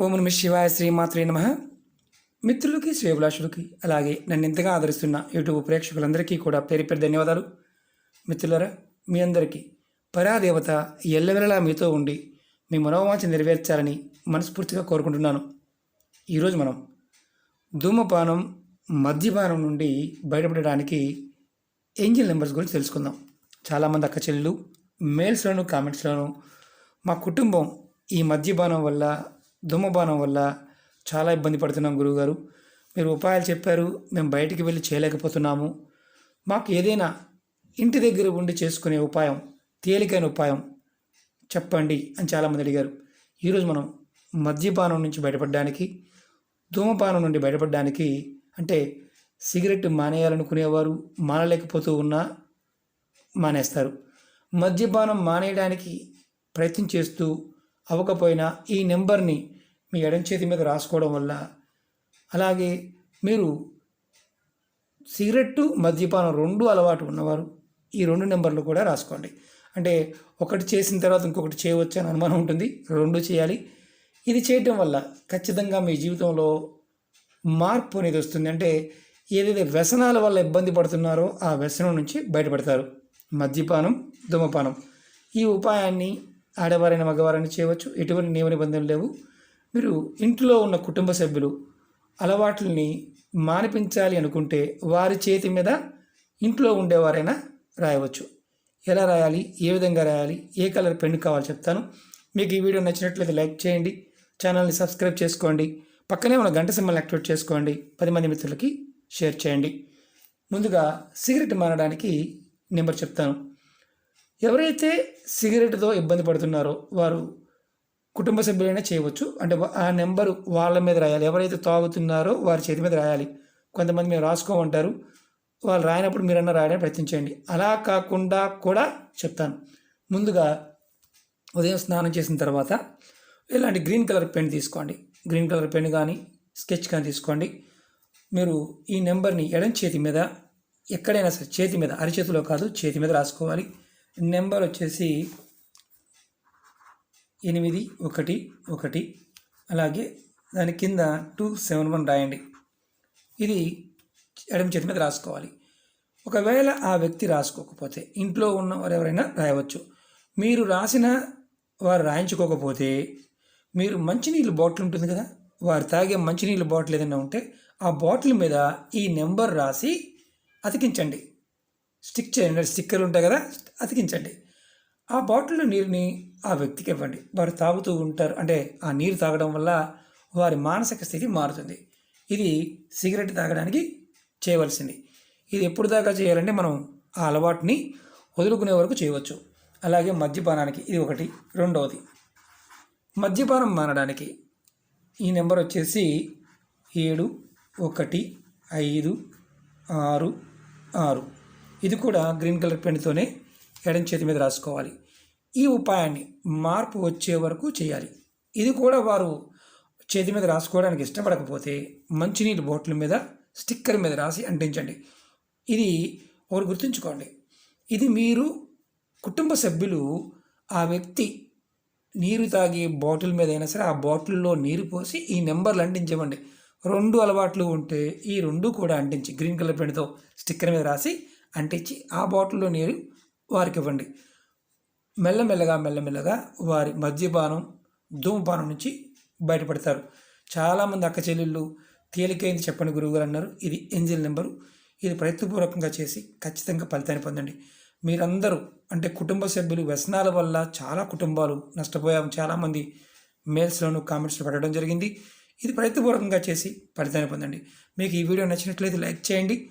ఓం నమ శివాయ శ్రీమాత్రే నమ. మిత్రులకి శ్రేభిలాషులకి అలాగే నన్ను ఇంతగా ఆదరిస్తున్న యూట్యూబ్ ప్రేక్షకులందరికీ కూడా పేరు పేరు ధన్యవాదాలు. మిత్రులరా మీ అందరికీ పరాదేవత ఎల్లవెల్లలా మీతో ఉండి మీ మనోవాంఛ నెరవేర్చాలని మనస్ఫూర్తిగా కోరుకుంటున్నాను. ఈరోజు మనం ధూమపానం మద్యపానం నుండి బయటపడడానికి ఏంజిల్ నెంబర్స్ గురించి తెలుసుకుందాం. చాలామంది అక్క చెల్లెలు మెయిల్స్లోను కామెంట్స్లోను మా కుటుంబం ఈ మద్యపానం వల్ల ధూమపానం వల్ల చాలా ఇబ్బంది పడుతున్నాం గురువుగారు. మీరు ఉపాయాలు చెప్పారు మేము బయటికి వెళ్ళి చేయలేకపోతున్నాము. మాకు ఏదైనా ఇంటి దగ్గర ఉండి చేసుకునే ఉపాయం తేలికైన ఉపాయం చెప్పండి అని చాలామంది అడిగారు. ఈరోజు మనం మద్యపానం నుంచి బయటపడడానికి ధూమపానం నుండి బయటపడడానికి అంటే సిగరెట్ మానేయాలనుకునేవారు మానలేకపోతూ ఉన్నా మానేస్తారు. మద్యపానం మానేయడానికి ప్రయత్నం చేస్తూ అవ్వకపోయినా ఈ నెంబర్ని మీ ఎడం చేతి మీద రాసుకోవడం వల్ల అలాగే మీరు సిగరెట్టు మద్యపానం రెండు అలవాటు ఉన్నవారు ఈ రెండు నెంబర్లు కూడా రాసుకోండి. అంటే ఒకటి చేసిన తర్వాత ఇంకొకటి చేయవచ్చు అని అనుమానం ఉంటుంది. రెండు చేయాలి. ఇది చేయటం వల్ల ఖచ్చితంగా మీ జీవితంలో మార్పు అనేది వస్తుంది. అంటే ఏదైతే వ్యసనాల వల్ల ఇబ్బంది పడుతున్నారో ఆ వ్యసనం నుంచి బయటపడతారు. మద్యపానం ధూమపానం. ఈ ఉపాయాన్ని ఆడవారైన మగవారైనా చేయవచ్చు. ఎటువంటి నియమ నిబంధనలు లేవు. మీరు ఇంట్లో ఉన్న కుటుంబ సభ్యులు అలవాట్లని మానిపించాలి అనుకుంటే వారి చేతి మీద ఇంట్లో ఉండేవారైనా రాయవచ్చు. ఎలా రాయాలి? ఏ విధంగా రాయాలి? ఏ కలర్ పెన్ను కావాలో చెప్తాను. మీకు ఈ వీడియో నచ్చినట్లయితే లైక్ చేయండి. ఛానల్ని సబ్స్క్రైబ్ చేసుకోండి. పక్కనే ఉన్న గంట సింబల్ని యాక్టివేట్ చేసుకోండి. పది మంది మిత్రులకి షేర్ చేయండి. ముందుగా సిగరెట్ మారడానికి నెంబర్ చెప్తాను. ఎవరైతే సిగరెట్తో ఇబ్బంది పడుతున్నారో వారు కుటుంబ సభ్యులైనా చేయవచ్చు. అంటే ఆ నెంబరు వాళ్ళ మీద రాయాలి. ఎవరైతే తాగుతున్నారో వారి చేతి మీద రాయాలి. కొంతమంది మీరు రాసుకోమంటారు. వాళ్ళు రాయనప్పుడు మీరన్నా రాయడానికి ప్రయత్నించండి. అలా కాకుండా కూడా చెప్తాను. ముందుగా ఉదయం స్నానం చేసిన తర్వాత ఇలాంటి గ్రీన్ కలర్ పెన్ తీసుకోండి. గ్రీన్ కలర్ పెన్ కానీ స్కెచ్ కానీ తీసుకోండి. మీరు ఈ నెంబర్ని ఎడం చేతి మీద ఎక్కడైనా సరే చేతి మీద అరిచేతిలో కాదు చేతి మీద రాసుకోవాలి. నెంబర్ వచ్చేసి ఎనిమిది ఒకటి ఒకటి. అలాగే దాని కింద టూ సెవెన్ వన్ రాయండి. ఇది ఎడమ చేతి మీద రాసుకోవాలి. ఒకవేళ ఆ వ్యక్తి రాసుకోకపోతే ఇంట్లో ఉన్న వారు ఎవరైనా రాయవచ్చు. మీరు రాసిన వారు రాయించుకోకపోతే మీరు మంచినీళ్ళు బాటిల్ ఉంటుంది కదా వారు తాగే మంచినీళ్ళ బాటిల్ ఏదైనా ఉంటే ఆ బాటిల్ మీద ఈ నెంబర్ రాసి అతికించండి. స్టిక్ చేయండి స్టిక్కర్లు ఉంటాయి కదా అతికించండి. ఆ బాటిల్లో నీరుని ఆ వ్యక్తికి ఇవ్వండి. వారు తాగుతూ ఉంటారు అంటే ఆ నీరు తాగడం వల్ల వారి మానసిక స్థితి మారుతుంది. ఇది సిగరెట్ తాగడానికి చేయవలసింది. ఇది ఎప్పుడు దాకా చేయాలంటే మనం ఆ అలవాటుని వదులుకునే వరకు చేయవచ్చు. అలాగే మద్యపానానికి ఇది ఒకటి. రెండవది మద్యపానం మానడానికి ఈ నెంబర్ వచ్చేసి ఏడు ఒకటి ఐదు ఆరు ఆరు. ఇది కూడా గ్రీన్ కలర్ పెన్తోనే ఎడం చేతి మీద రాసుకోవాలి. ఈ ఉపాయాన్ని మార్పు వచ్చే వరకు చేయాలి. ఇది కూడా వారు చేతి మీద రాసుకోవడానికి ఇష్టపడకపోతే మంచినీటి బాటిల్ మీద స్టిక్కర్ మీద రాసి అంటించండి. ఇది ఒకరు గుర్తుంచుకోండి. ఇది మీరు కుటుంబ సభ్యులు ఆ వ్యక్తి నీరు తాగే బాటిల్ మీద అయినా సరే ఆ బాటిల్లో నీరు పోసి ఈ నెంబర్లు అంటించమండి. రెండు అలవాట్లు ఉంటే ఈ రెండు కూడా అంటించి గ్రీన్ కలర్ పెన్తో స్టిక్కర్ మీద రాసి అంటించి ఆ బాటిల్లో నీరు వారికి ఇవ్వండి. మెల్లమెల్లగా మెల్లమెల్లగా వారి మద్యపానం ధూమపానం నుంచి బయటపడతారు. చాలామంది అక్క చెల్లెళ్ళు తేలికైంది చెప్పండి గురువుగారు అన్నారు. ఇది ఎంజిల్ నెంబరు. ఇది ప్రయత్నపూర్వకంగా చేసి ఖచ్చితంగా ఫలితాన్ని పొందండి. మీరందరూ అంటే కుటుంబ సభ్యులు వ్యసనాల వల్ల చాలా కుటుంబాలు నష్టపోయాము చాలామంది మెయిల్స్లోను కామెంట్స్లో పెట్టడం జరిగింది. ఇది ప్రయత్నపూర్వకంగా చేసి ఫలితాన్ని పొందండి. మీకు ఈ వీడియో నచ్చినట్లయితే లైక్ చేయండి.